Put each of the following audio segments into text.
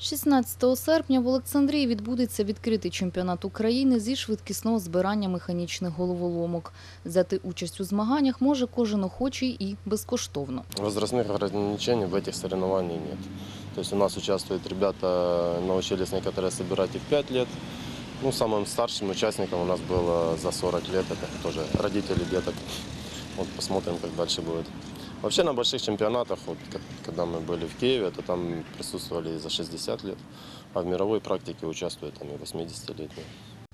16 серпня в Олександрії відбудеться відкритий чемпіонат України зі швидкісного збирання механічних головоломок. Взяти участь у змаганнях може кожен охочий і безкоштовно. Возрастных ограничений в этих соревнованиях нет. То есть у нас участвуют ребята, научились некоторые собирать и в 5 лет. Ну, самым старшим участником у нас было за 40 лет, это тоже родители деток. Вот посмотрим, как дальше будет. Вообще на больших чемпионатах, вот, ка- когда мы были в Киеве, то там присутствовали и за 60 лет, а в мировой практике участвуют там и 80-летние.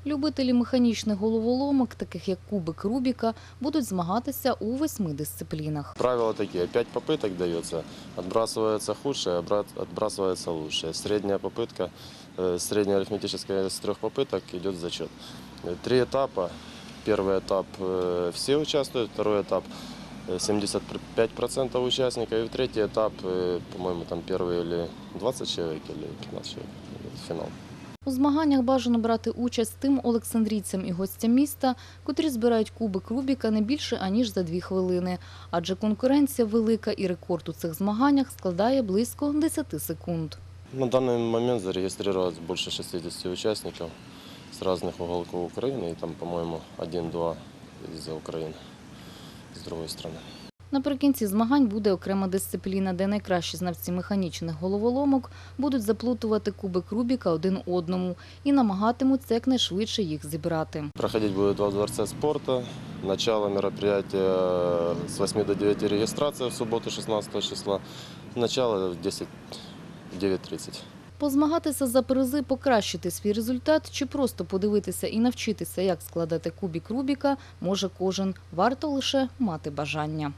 Любителі механічних головоломок, таких як кубик Рубіка, будуть змагатися у восьми дисциплінах. Правила такие, 5 попыток дается, отбрасывается худшее, обра- отбрасывается лучшее. Средняя попытка, э, средняя арифметическая с трех попыток идет зачет. Э, Три этапа. Первый этап э, все участвуют, второй этап э, 75% участников, и в третий этап, э, по-моему, там первые или 20 человек, или 15 человек, э, финал. У змаганнях бажано брати участь тим олександрійцям і гостям міста, котрі збирають кубик Рубіка не більше аніж за дві хвилини. Адже конкуренція велика і рекорд у цих змаганнях складає близько 10 секунд. На данный момент зарегистрировалось больше 60 участников с разных уголков Украины, и там, по-моему, один-два из Украины, с другой страны. Наприкінці змагань буде окрема дисципліна, де найкращі знавці механічних головоломок будуть заплутувати кубик Рубіка один одному і намагатимуться якнайшвидше їх зібрати. Проходить будет во Дворце спорта. Начало мероприятия с 8 до 9 регистрация в субботу 16 числа. Начало в 10 в 9.30. Позмагатися за призи, покращити свій результат чи просто подивитися і навчитися, як складати кубік Рубіка, може кожен. Варто лише мати бажання.